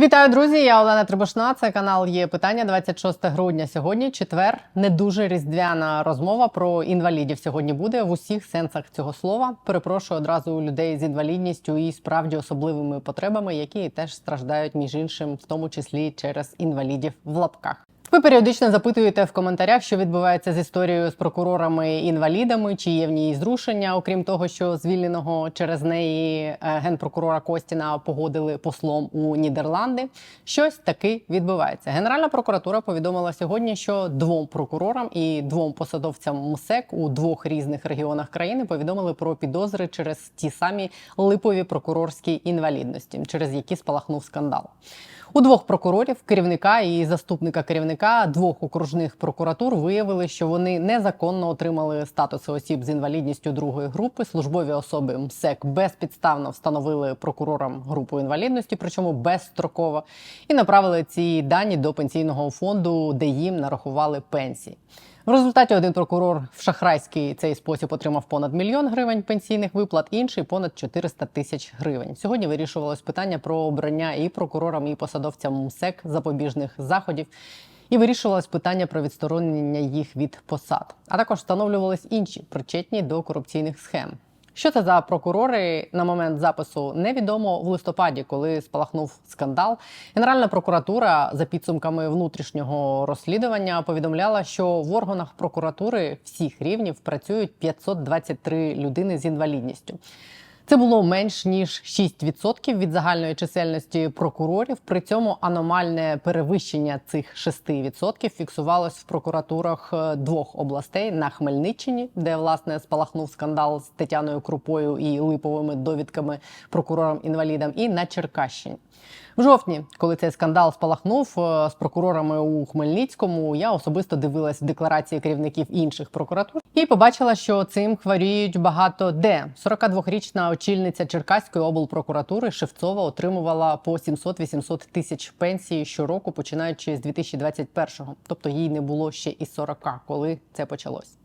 Вітаю, друзі! Я Олена Трибошна. Це канал є питання 26 грудня. Сьогодні четвер. Не дуже різдвяна розмова про інвалідів. Сьогодні буде в усіх сенсах цього слова. Перепрошую одразу людей з інвалідністю і справді особливими потребами, які теж страждають між іншим, в тому числі через інвалідів в лапках. Ви періодично запитуєте в коментарях, що відбувається з історією з прокурорами-інвалідами, чи є в ній зрушення, окрім того, що звільненого через неї е, генпрокурора Костіна погодили послом у Нідерланди. Щось таки відбувається. Генеральна прокуратура повідомила сьогодні, що двом прокурорам і двом посадовцям МСЕК у двох різних регіонах країни повідомили про підозри через ті самі липові прокурорські інвалідності, через які спалахнув скандал. У двох прокурорів, керівника і заступника керівника двох окружних прокуратур виявили, що вони незаконно отримали статуси осіб з інвалідністю другої групи. Службові особи МСЕК безпідставно встановили прокурорам групу інвалідності, причому безстроково, і направили ці дані до пенсійного фонду, де їм нарахували пенсії. В результаті один прокурор в шахрайський цей спосіб отримав понад мільйон гривень пенсійних виплат, інший понад 400 тисяч гривень. Сьогодні вирішувалось питання про обрання і прокурорам, і посадовцям МСЕК запобіжних заходів. І вирішувалось питання про відсторонення їх від посад, а також встановлювались інші причетні до корупційних схем. Що це за прокурори на момент запису невідомо в листопаді, коли спалахнув скандал. Генеральна прокуратура за підсумками внутрішнього розслідування повідомляла, що в органах прокуратури всіх рівнів працюють 523 людини з інвалідністю. Це було менш ніж 6% від загальної чисельності прокурорів. При цьому аномальне перевищення цих 6% фіксувалось в прокуратурах е, двох областей на Хмельниччині, де власне спалахнув скандал з Тетяною Крупою і липовими довідками прокурорам інвалідам, і на Черкащині. В жовтні, коли цей скандал спалахнув е, з прокурорами у Хмельницькому, я особисто дивилась декларації керівників інших прокуратур і побачила, що цим хворіють багато де. 42-річна очільниця Черкаської облпрокуратури Шевцова отримувала по 700-800 тисяч пенсії щороку, починаючи з 2021-го. Тобто їй не було ще і 40, коли це почалось.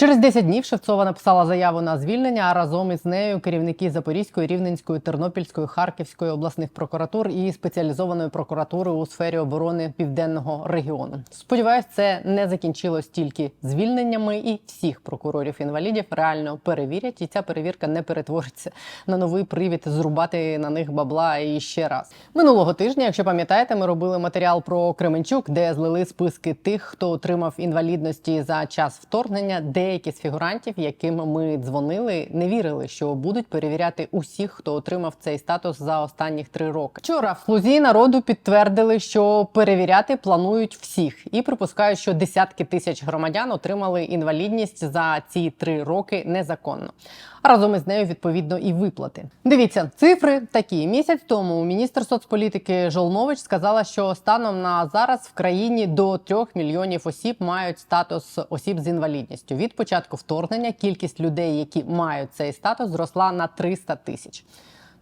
Через 10 днів Шевцова написала заяву на звільнення, а разом із нею керівники Запорізької, Рівненської, Тернопільської, Харківської обласних прокуратур і спеціалізованої прокуратури у сфері оборони південного регіону. Сподіваюсь, це не закінчилось тільки звільненнями, і всіх прокурорів інвалідів реально перевірять, і ця перевірка не перетвориться на новий привід зрубати на них бабла і ще раз. Минулого тижня, якщо пам'ятаєте, ми робили матеріал про Кременчук, де злили списки тих, хто отримав інвалідності за час вторгнення. Деякі з фігурантів, яким ми дзвонили, не вірили, що будуть перевіряти усіх, хто отримав цей статус за останніх три роки. Вчора в слузі народу підтвердили, що перевіряти планують всіх, і припускають, що десятки тисяч громадян отримали інвалідність за ці три роки незаконно. Разом із нею відповідно і виплати. Дивіться, цифри такі. Місяць тому міністр соцполітики Жолнович сказала, що станом на зараз в країні до трьох мільйонів осіб мають статус осіб з інвалідністю. Від початку вторгнення кількість людей, які мають цей статус, зросла на 300 тисяч.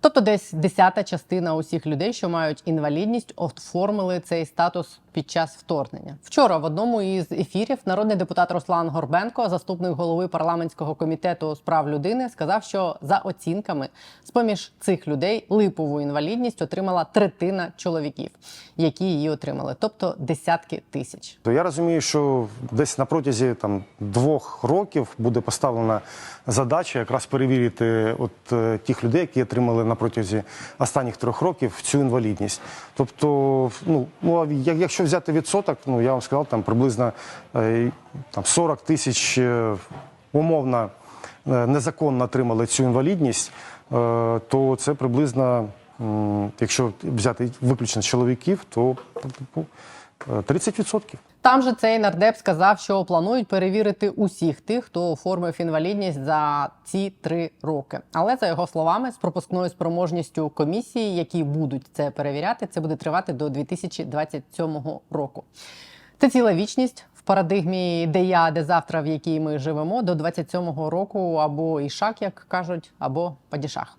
Тобто, десь десята частина усіх людей, що мають інвалідність, оформили цей статус під час вторгнення. Вчора в одному із ефірів народний депутат Руслан Горбенко, заступник голови парламентського комітету з прав людини, сказав, що за оцінками з поміж цих людей липову інвалідність отримала третина чоловіків, які її отримали, тобто десятки тисяч. То я розумію, що десь на протязі там двох років буде поставлена задача якраз перевірити от е, тих людей, які отримали на протязі останніх трьох років цю інвалідність. Тобто, ну ну якщо взяти відсоток, ну я вам сказав, там приблизно е, там 40 тисяч е, умовно е, незаконно отримали цю інвалідність, то це приблизно, якщо взяти виключно чоловіків, то ну, е, 30%. Там же цей нардеп сказав, що планують перевірити усіх тих, хто оформив інвалідність за ці три роки. Але за його словами, з пропускною спроможністю комісії, які будуть це перевіряти, це буде тривати до 2027 року. Це ціла вічність в парадигмі де я, де завтра, в якій ми живемо, до 27-го року або ішак, як кажуть, або падішах.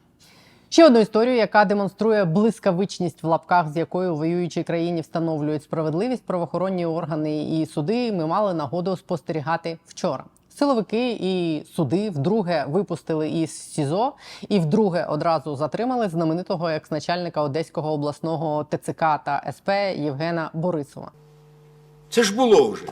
Ще одну історію, яка демонструє блискавичність в лапках, з якою воюючій країні встановлюють справедливість правоохоронні органи і суди. Ми мали нагоду спостерігати вчора. Силовики і суди вдруге випустили із СІЗО і вдруге одразу затримали знаменитого екс-начальника Одеського обласного ТЦК та СП Євгена Борисова. Це ж було вже.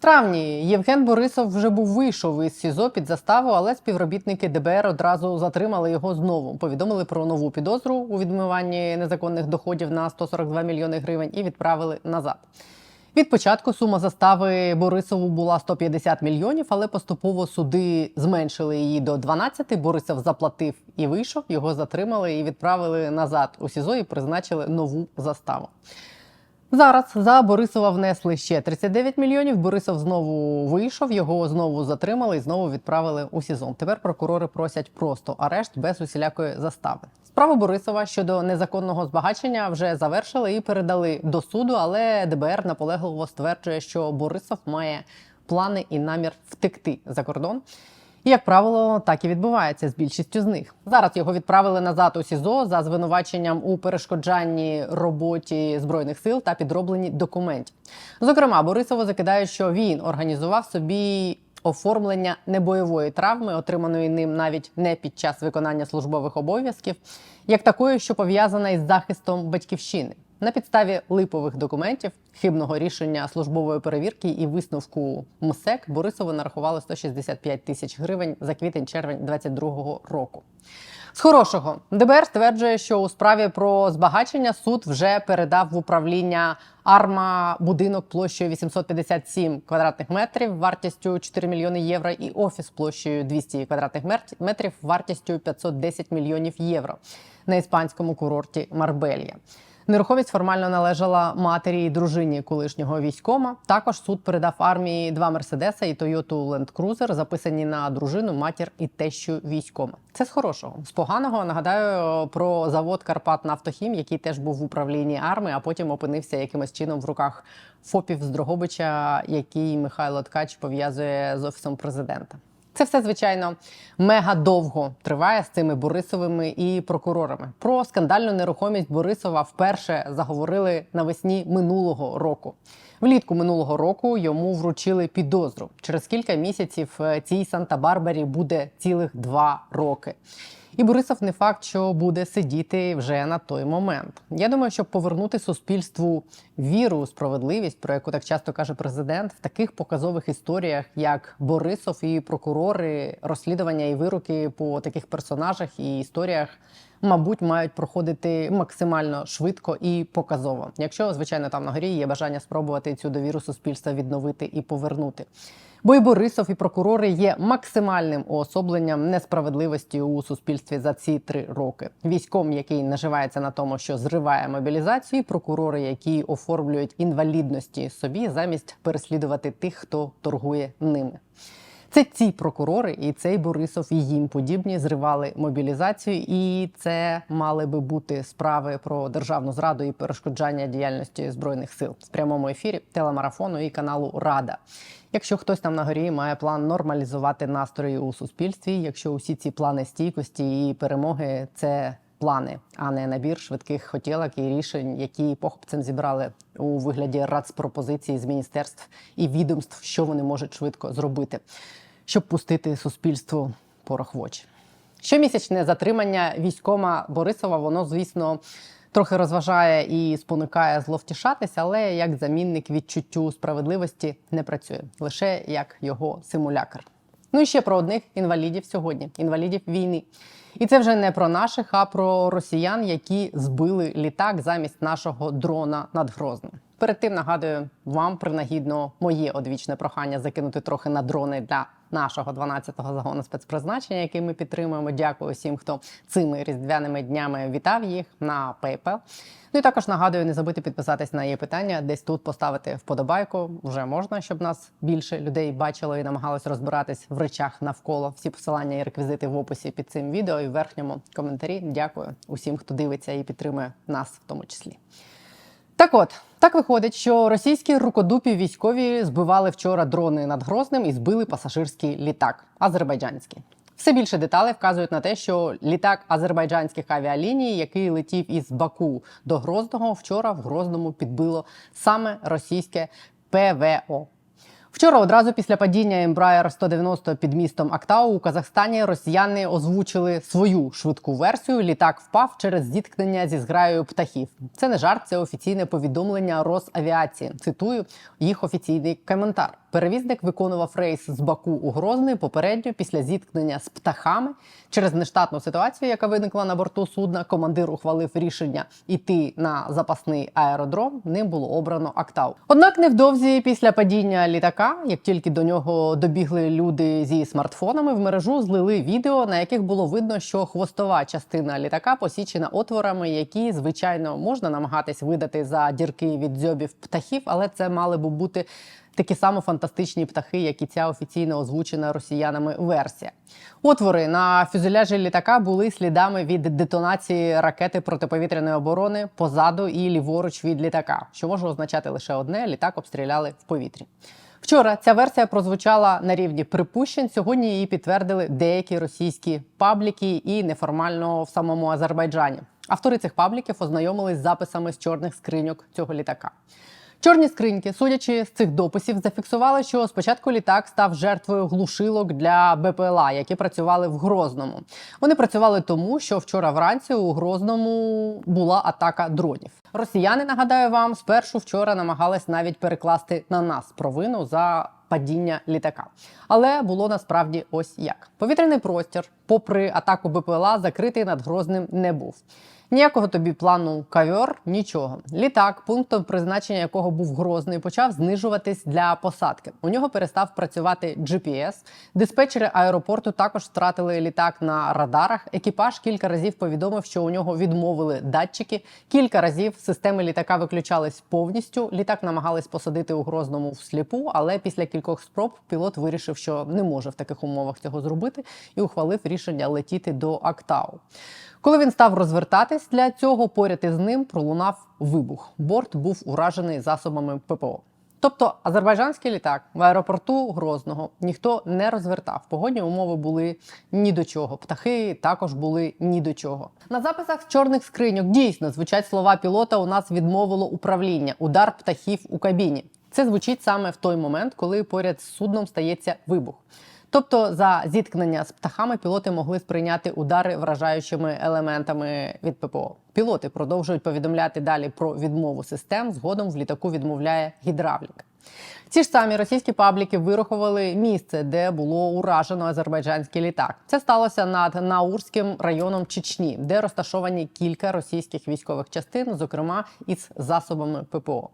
Травні Євген Борисов вже був вийшов із СІЗО під заставу, але співробітники ДБР одразу затримали його знову. Повідомили про нову підозру у відмиванні незаконних доходів на 142 мільйони гривень і відправили назад. Від початку сума застави Борисову була 150 мільйонів, але поступово суди зменшили її до 12. Борисов заплатив і вийшов. Його затримали і відправили назад у СІЗО і призначили нову заставу. Зараз за Борисова внесли ще 39 мільйонів. Борисов знову вийшов, його знову затримали і знову відправили у СІЗО. Тепер прокурори просять просто арешт без усілякої застави. Справу Борисова щодо незаконного збагачення вже завершили і передали до суду, але ДБР наполегливо стверджує, що Борисов має плани і намір втекти за кордон. І, як правило, так і відбувається з більшістю з них. Зараз його відправили назад у СІЗО за звинуваченням у перешкоджанні роботі збройних сил та підробленні документів. Зокрема, Борисову закидають, що він організував собі оформлення небойової травми, отриманої ним навіть не під час виконання службових обов'язків, як такої, що пов'язана із захистом батьківщини. На підставі липових документів, хибного рішення службової перевірки і висновку МСЕК Борисову нарахували 165 тисяч гривень за квітень-червень 22-го року. З хорошого ДБР стверджує, що у справі про збагачення суд вже передав в управління Арма будинок площею 857 квадратних метрів вартістю 4 мільйони євро і офіс площею 200 квадратних метрів вартістю 510 мільйонів євро на іспанському курорті Марбелья. Нерухомість формально належала матері і дружині колишнього військома. Також суд передав армії два мерседеса і Toyota Land Cruiser, записані на дружину, матір і тещу військома. Це з хорошого. З поганого нагадаю про завод Карпат Нафтохім, який теж був в управлінні армії, а потім опинився якимось чином в руках ФОПів з Дрогобича, який Михайло Ткач пов'язує з офісом президента. Це все, звичайно, мега довго триває з цими Борисовими і прокурорами. Про скандальну нерухомість Борисова вперше заговорили навесні минулого року. Влітку минулого року йому вручили підозру. Через кілька місяців е, цій Санта-Барбарі буде цілих два роки. І Борисов не факт, що буде сидіти вже на той момент. Я думаю, щоб повернути суспільству віру справедливість, про яку так часто каже президент, в таких показових історіях, як Борисов і прокурори, розслідування і вироки по таких персонажах і історіях, мабуть, мають проходити максимально швидко і показово. Якщо, звичайно, там на горі є бажання спробувати цю довіру суспільства відновити і повернути. Бо і Борисов, і прокурори є максимальним уособленням несправедливості у суспільстві за ці три роки. Військом, який наживається на тому, що зриває мобілізацію, прокурори, які оформлюють інвалідності собі, замість переслідувати тих, хто торгує ними. Це ці прокурори і цей Борисов і їм подібні зривали мобілізацію, і це мали би бути справи про державну зраду і перешкоджання діяльності збройних сил в прямому ефірі телемарафону і каналу Рада. Якщо хтось там на горі має план нормалізувати настрої у суспільстві, якщо усі ці плани стійкості і перемоги це плани, а не набір швидких хотілок і рішень, які похопцем зібрали у вигляді рацпропозицій з міністерств і відомств, що вони можуть швидко зробити, щоб пустити суспільству порох в очі. Щомісячне затримання військома Борисова, воно, звісно, трохи розважає і спонукає зловтішатися, але як замінник відчуттю справедливості не працює лише як його симулякр. Ну і ще про одних інвалідів сьогодні, інвалідів війни. І це вже не про наших, а про росіян, які збили літак замість нашого дрона над Грозним. Перед тим нагадую вам принагідно моє одвічне прохання закинути трохи на дрони для нашого 12-го загону спецпризначення, який ми підтримуємо. Дякую всім, хто цими різдвяними днями вітав їх на PayPal. Ну і також нагадую, не забудьте підписатись на її питання, десь тут поставити вподобайку. Вже можна, щоб нас більше людей бачило і намагалось розбиратись в речах навколо. Всі посилання і реквізити в описі під цим відео і в верхньому коментарі. Дякую усім, хто дивиться і підтримує нас в тому числі. Так от, так виходить, що російські рукодупі військові збивали вчора дрони над Грозним і збили пасажирський літак азербайджанський. Все більше деталей вказують на те, що літак азербайджанських авіаліній, який летів із Баку до Грозного, вчора в Грозному підбило саме російське ПВО. Вчора, одразу після падіння Embraer 190 під містом Актау у Казахстані, росіяни озвучили свою швидку версію. Літак впав через зіткнення зі зграєю птахів. Це не жарт, це офіційне повідомлення Росавіації. Цитую їх офіційний коментар. Перевізник виконував рейс з Баку у Грозний попередньо після зіткнення з птахами. Через нештатну ситуацію, яка виникла на борту судна, командир ухвалив рішення іти на запасний аеродром. Ним було обрано Актау. Однак невдовзі після падіння літака, як тільки до нього добігли люди зі смартфонами, в мережу злили відео, на яких було видно, що хвостова частина літака посічена отворами, які звичайно можна намагатись видати за дірки від дзьобів птахів, але це мали би бути такі само фантастичні птахи, як і ця офіційно озвучена росіянами версія. Отвори на фюзеляжі літака були слідами від детонації ракети протиповітряної оборони позаду і ліворуч від літака, що може означати лише одне: літак обстріляли в повітрі. Вчора ця версія прозвучала на рівні припущень. Сьогодні її підтвердили деякі російські пабліки і неформально в самому Азербайджані. Автори цих пабліків ознайомились з записами з чорних скриньок цього літака. Чорні скриньки, судячи з цих дописів, зафіксували, що спочатку літак став жертвою глушилок для БПЛА, які працювали в Грозному. Вони працювали тому, що вчора вранці у Грозному була атака дронів. Росіяни, нагадаю вам, спершу вчора намагались навіть перекласти на нас провину за падіння літака. Але було насправді ось як: повітряний простір, попри атаку БПЛА, закритий над Грозним не був. Ніякого тобі плану кавьор, нічого. Літак, пунктом призначення якого був грозний, почав знижуватись для посадки. У нього перестав працювати GPS. Диспетчери аеропорту також втратили літак на радарах. Екіпаж кілька разів повідомив, що у нього відмовили датчики. Кілька разів системи літака виключались повністю. Літак намагались посадити у грозному всліпу, але після кількох спроб пілот вирішив, що не може в таких умовах цього зробити, і ухвалив рішення летіти до Актау. Коли він став розвертатись для цього, поряд із ним пролунав вибух. Борт був уражений засобами ППО. Тобто азербайджанський літак в аеропорту Грозного ніхто не розвертав. Погодні умови були ні до чого. Птахи також були ні до чого. На записах з чорних скриньок дійсно звучать слова пілота. У нас відмовило управління, удар птахів у кабіні. Це звучить саме в той момент, коли поряд з судном стається вибух. Тобто за зіткнення з птахами пілоти могли сприйняти удари вражаючими елементами від ППО. Пілоти продовжують повідомляти далі про відмову систем. Згодом в літаку відмовляє гідравліка. Ці ж самі російські пабліки вирахували місце, де було уражено азербайджанський літак. Це сталося над Наурським районом Чечні, де розташовані кілька російських військових частин, зокрема із засобами ППО.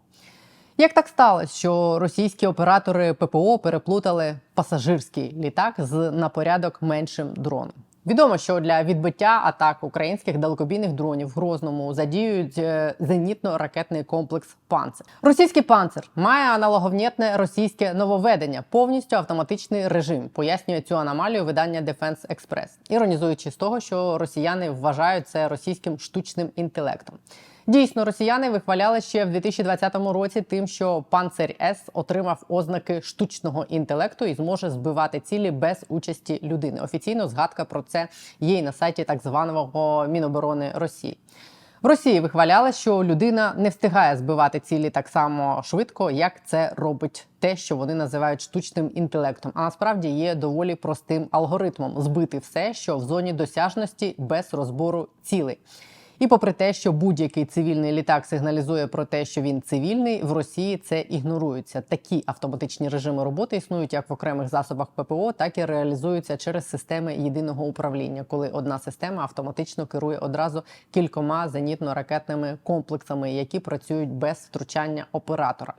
Як так сталося, що російські оператори ППО переплутали пасажирський літак з на порядок меншим дроном? Відомо, що для відбиття атак українських далекобійних дронів в Грозному задіюють е, зенітно-ракетний комплекс «Панцер». Російський панцер має аналоговнєтне російське нововведення, повністю автоматичний режим. Пояснює цю аномалію видання Defense Express, іронізуючи з того, що росіяни вважають це російським штучним інтелектом. Дійсно, росіяни вихваляли ще в 2020 році тим, що панцирь С отримав ознаки штучного інтелекту і зможе збивати цілі без участі людини. Офіційно згадка про це є й на сайті так званого Міноборони Росії. В Росії вихваляли, що людина не встигає збивати цілі так само швидко, як це робить те, що вони називають штучним інтелектом. А насправді є доволі простим алгоритмом збити все, що в зоні досяжності без розбору цілей. І попри те, що будь-який цивільний літак сигналізує про те, що він цивільний, в Росії це ігнорується. Такі автоматичні режими роботи існують як в окремих засобах ППО, так і реалізуються через системи єдиного управління, коли одна система автоматично керує одразу кількома зенітно-ракетними комплексами, які працюють без втручання оператора.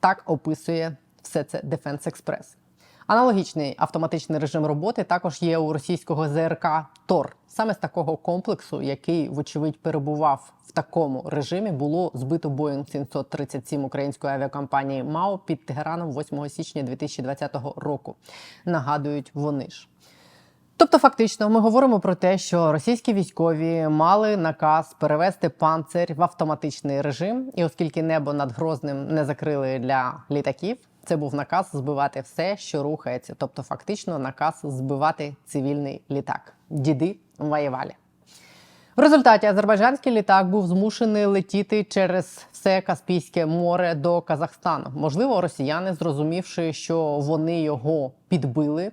Так описує все це Defense Express. Аналогічний автоматичний режим роботи також є у російського ЗРК ТОР. Саме з такого комплексу, який, вочевидь, перебував в такому режимі, було збито Боїнг 737 української авіакомпанії МАО під Тегераном 8 січня 2020 року. Нагадують вони ж. Тобто, фактично, ми говоримо про те, що російські військові мали наказ перевести панцир в автоматичний режим, і оскільки небо над Грозним не закрили для літаків, це був наказ збивати все, що рухається. Тобто, фактично, наказ збивати цивільний літак. Діди воювали. В результаті азербайджанський літак був змушений летіти через все Каспійське море до Казахстану. Можливо, росіяни, зрозумівши, що вони його підбили,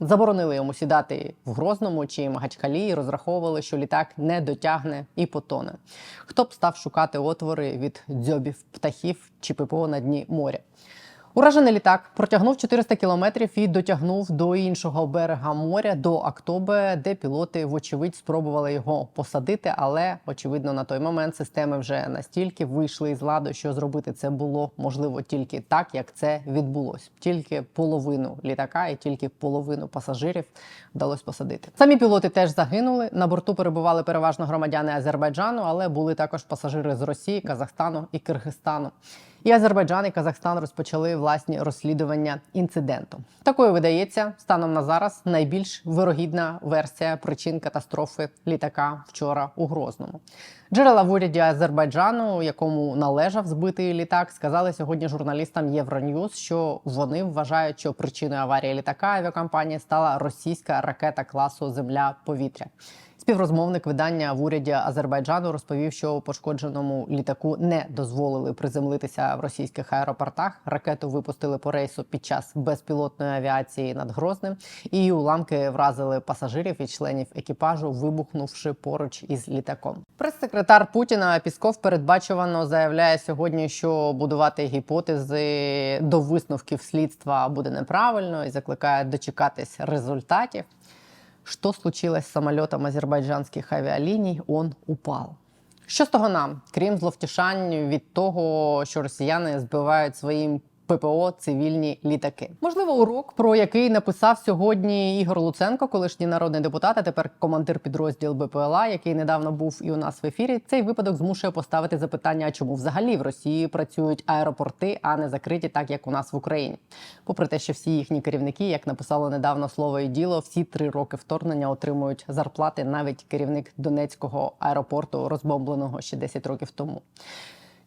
заборонили йому сідати в Грозному чи Магачкалі і розраховували, що літак не дотягне і потоне. Хто б став шукати отвори від дзьобів птахів чи ППО на дні моря? Уражений літак протягнув 400 кілометрів і дотягнув до іншого берега моря до Актобе, де пілоти, вочевидь, спробували його посадити. Але очевидно, на той момент системи вже настільки вийшли із ладу, що зробити це було можливо тільки так, як це відбулось. Тільки половину літака і тільки половину пасажирів вдалося посадити. Самі пілоти теж загинули. На борту перебували переважно громадяни Азербайджану, але були також пасажири з Росії, Казахстану і Киргизстану. І Азербайджан і Казахстан розпочали власні розслідування інциденту. Такою видається станом на зараз найбільш вирогідна версія причин катастрофи літака вчора у Грозному. Джерела в уряді Азербайджану, якому належав збитий літак, сказали сьогодні журналістам Євроньюз, що вони вважають, що причиною аварії літака авіакомпанії стала російська ракета класу Земля-повітря. Співрозмовник видання в уряді Азербайджану розповів, що пошкодженому літаку не дозволили приземлитися в російських аеропортах. Ракету випустили по рейсу під час безпілотної авіації над Грозним. І уламки вразили пасажирів і членів екіпажу, вибухнувши поруч із літаком. Прес-секретар Путіна Пісков передбачувано заявляє сьогодні, що будувати гіпотези до висновків слідства буде неправильно і закликає дочекатись результатів. Что случилось с самолетом азербайджанських авіаліній? Он упал. Що з того нам, крім зловтішань від того, що росіяни збивають своїм ППО цивільні літаки? Можливо, урок, про який написав сьогодні Ігор Луценко, колишній народний депутат, а тепер командир підрозділу БПЛА, який недавно був і у нас в ефірі. Цей випадок змушує поставити запитання, а чому взагалі в Росії працюють аеропорти, а не закриті, так як у нас в Україні. Попри те, що всі їхні керівники, як написало недавно слово і діло, всі три роки вторгнення отримують зарплати навіть керівник Донецького аеропорту, розбомбленого ще 10 років тому.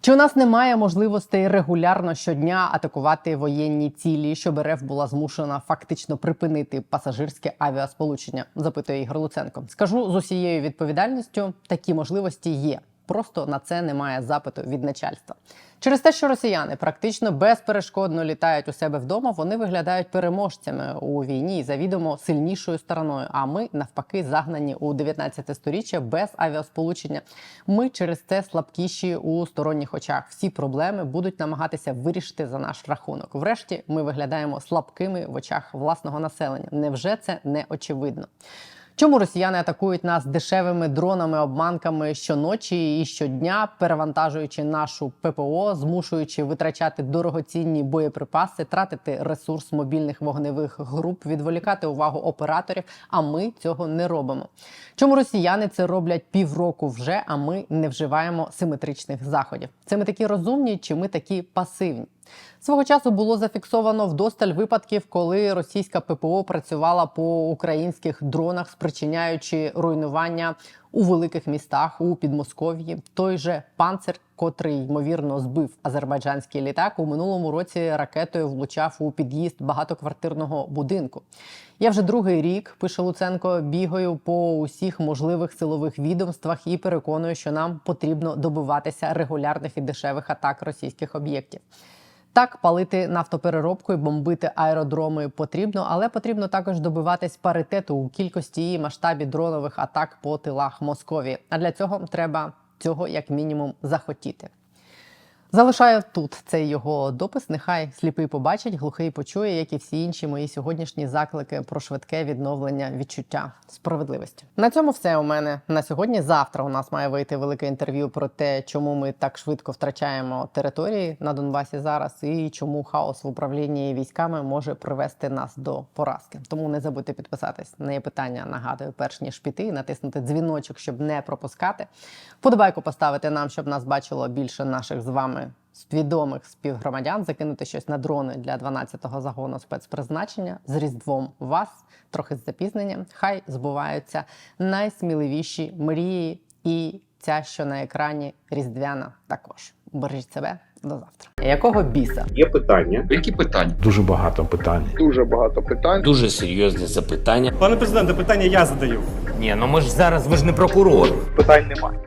Чи у нас немає можливостей регулярно щодня атакувати воєнні цілі, щоб РФ була змушена фактично припинити пасажирське авіасполучення? Запитує Ігор Луценко. Скажу з усією відповідальністю: такі можливості є. Просто на це немає запиту від начальства. Через те, що росіяни практично безперешкодно літають у себе вдома, вони виглядають переможцями у війні завідомо сильнішою стороною. А ми навпаки загнані у 19 сторіччя без авіасполучення. Ми через це слабкіші у сторонніх очах. Всі проблеми будуть намагатися вирішити за наш рахунок. Врешті ми виглядаємо слабкими в очах власного населення. Невже це не очевидно? Чому росіяни атакують нас дешевими дронами, обманками щоночі і щодня, перевантажуючи нашу ППО, змушуючи витрачати дорогоцінні боєприпаси, тратити ресурс мобільних вогневих груп, відволікати увагу операторів? А ми цього не робимо. Чому росіяни це роблять півроку вже, а ми не вживаємо симетричних заходів? Це ми такі розумні, чи ми такі пасивні? Свого часу було зафіксовано вдосталь випадків, коли російська ППО працювала по українських дронах, спричиняючи руйнування у великих містах у Підмосков'ї. Той же панцир, котрий ймовірно збив азербайджанський літак, у минулому році ракетою влучав у під'їзд багатоквартирного будинку. Я вже другий рік пише Луценко, бігаю по усіх можливих силових відомствах і переконую, що нам потрібно добиватися регулярних і дешевих атак російських об'єктів. Так, палити нафтопереробку і бомбити аеродроми потрібно, але потрібно також добиватись паритету у кількості і масштабі дронових атак по тилах Московії. А для цього треба цього як мінімум захотіти. Залишаю тут цей його допис. Нехай сліпий побачить, глухий почує, як і всі інші мої сьогоднішні заклики про швидке відновлення відчуття справедливості. На цьому все у мене на сьогодні. Завтра у нас має вийти велике інтерв'ю про те, чому ми так швидко втрачаємо території на Донбасі зараз, і чому хаос в управлінні військами може привести нас до поразки. Тому не забудьте підписатись на питання. Нагадую, перш ніж піти, натиснути дзвіночок, щоб не пропускати. Подобайку поставити нам, щоб нас бачило більше наших з вами свідомих співгромадян, закинути щось на дрони для 12-го загону спецпризначення з різдвом вас, трохи з запізненням. Хай збуваються найсміливіші мрії, і ця, що на екрані різдвяна, також. Бережіть себе До завтра. Якого біса? Є питання. Які питання? Дуже багато питань. Дуже багато питань. Дуже серйозне запитання. Пане президенте, питання я задаю. Ні, ну ми ж зараз ви ж не прокурор. Питань немає.